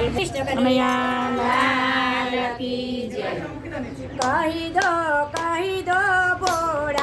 લાલ કનૈયા લાલ કી જય. કહી દો કહી દો ભોળા